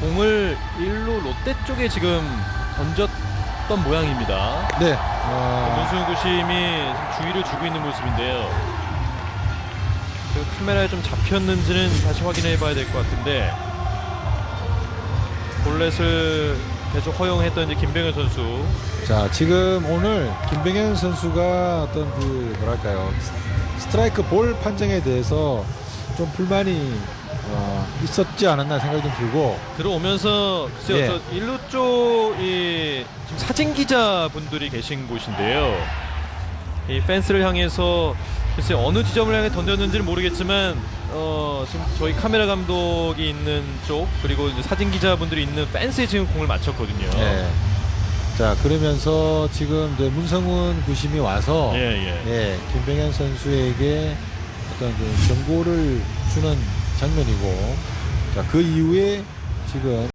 공을 1루 롯데 쪽에 지금 던졌던 모양입니다. 네. 어, 문수영 구심이 주의를 주고 있는 모습인데요. 그 카메라에 좀 잡혔는지는 다시 확인해 봐야 될 것 같은데 볼넷을 계속 허용했던 이제 김병현 선수 자 지금 오늘 김병현 선수가 어떤 그 뭐랄까요 스트라이크 볼 판정에 대해서 좀 불만이 어, 있었지 않았나 생각이 좀 들고 들어오면서 글쎄요 예. 저 일루 쪽이 지금 사진 기자 분들이 계신 곳인데요. 이 펜스를 향해서 글쎄 어느 지점을 향해 던졌는지는 모르겠지만 어, 지금 저희 카메라 감독이 있는 쪽 그리고 이제 사진 기자 분들이 있는 펜스에 지금 공을 맞췄거든요. 예. 자 그러면서 지금 이제 문성훈 구심이 와서 예, 예. 예, 김병현 선수에게 어떤 그 경고를 주는 장면이고. 자 그 이후에 지금